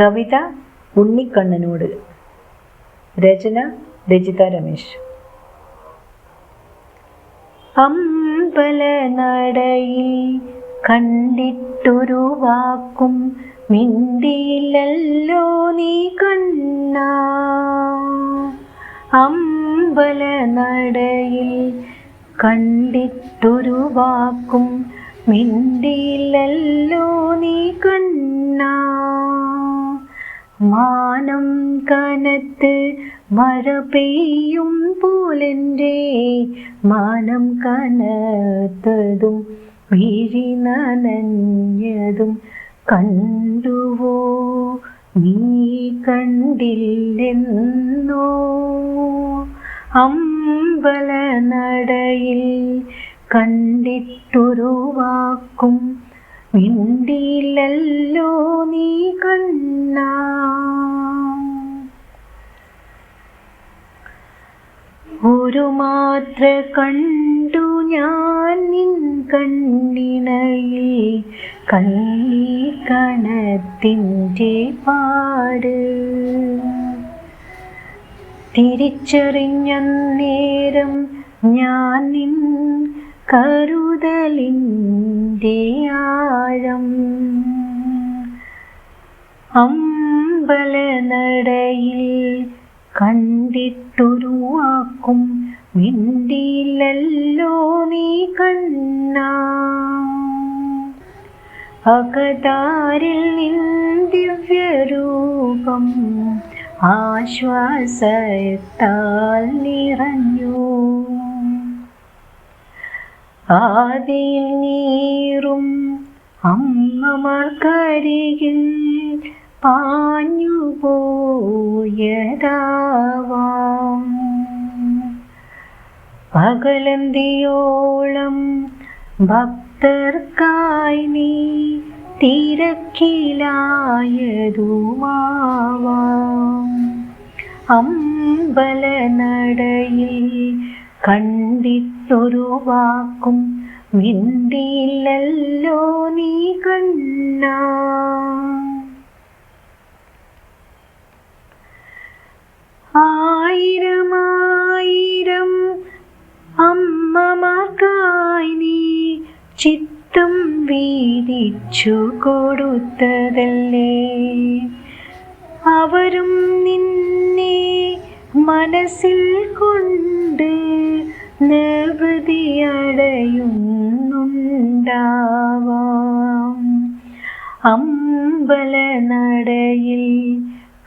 കവിത ഉണ്ണിക്കണ്ണനോട്. രചന രജിത രമേശ്. അമ്പല നടയിൽ കണ്ടിട്ടൊരു വാക്കും മിണ്ടിയില്ലല്ലോ നീ കണ്ണ. അമ്പല നടയിൽ കണ്ടിട്ടൊരു വാക്കും മിണ്ടിയില്ലല്ലോ നീ കണ്ണ. മാനം കനത്ത് മഴ പെയ്യും പോലെന്റെ മാനം കനത്തതും വീഴി നനഞ്ഞതും കണ്ടുവോ നീ കണ്ടില്ലെന്നോ? അമ്പല നടയിൽ കണ്ടിട്ടൊരു വാക്കും മിണ്ടിയില്ലല്ലോ നീ കണ്ണ ഒരു മാത്ര കണ്ടു ഞാൻ നിൻ കണ്ണിണയിൽ കണ്ണീ കണത്തിന്റെ പാട്. തിരിച്ചറിഞ്ഞ നേരം ഞാൻ നിൻ കരുതലിന്റെ ആഴം. അമ്പലനടയിൽ കണ്ടിട്ടൊരു വാക്കും മിണ്ടിയില്ലല്ലോ നീ കണ്ണ. അകതാരിൽ ദിവ്യരൂപം ആശ്വാസത്താൽ നിറഞ്ഞു. ആദിയിൽ നീറും അമ്മമാർക്കരികിൽ പാഞ്ഞു പോയതാവാം പകലന്തിയോളം ഭക്തർക്കായി നീ തിരക്കിലായതുമാവാം. അമ്പലനടയിൽ കണ്ടിട്ടൊരു വാക്കും മിണ്ടിയില്ലല്ലോ നീ കണ്ണ. ആയിരമായിരം അമ്മമാർക്കായി നീ ചിത്തം വീതിച്ചു കൊടുത്തതല്ലേ? അവരും നിന്നെ മനസ്സിൽ കൊണ്ട് നിർവൃതിയടയുന്നുണ്ടാവാം അമ്പലനടയിൽ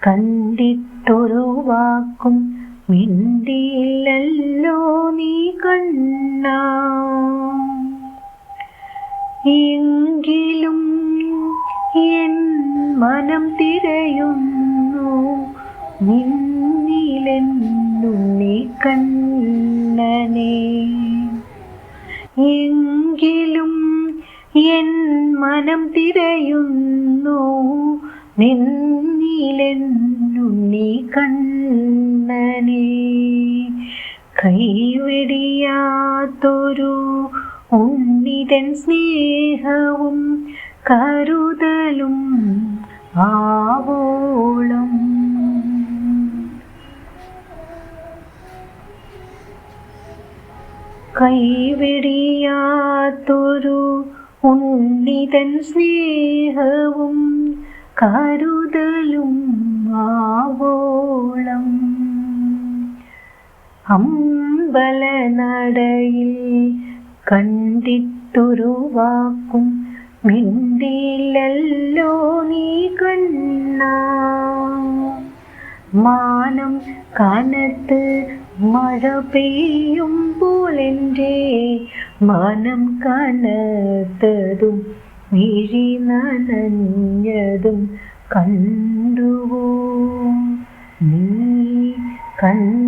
കണ്ടിട്ടൊരു വാക്കും മിണ്ടിയില്ലല്ലോ നീ കണ്ണ. എങ്കിലും എൻ മനം തിരയുന്നു നിന്നിലെന്നുണ്ണി കണ്ണനെ. എങ്കിലും എൻ മനം തിരയുന്നു നിന്നിലെന്നുണ്ണി കണ്ണനെ കൈവെടിയാത്തൊരു ഉണ്ണിതൻ സ്നേഹവും കരുതലും ആവോളം. കൈവെടിയാത്തൊരു ഉണ്ണിതൻ സ്നേഹവും കരുതലും ആവോളം. അമ്പലനടയിൽ കണ്ടിട്ടൊരു വാക്കും മിണ്ടിയില്ലല്ലോ നീ കണ്ണ. മാനം കനത്ത് മഴ പെയ്യുമ്പോലെന്റെ മനം കനത്തതും മിഴി നനഞ്ഞതും കണ്ടുവോ? നീ കണ്ട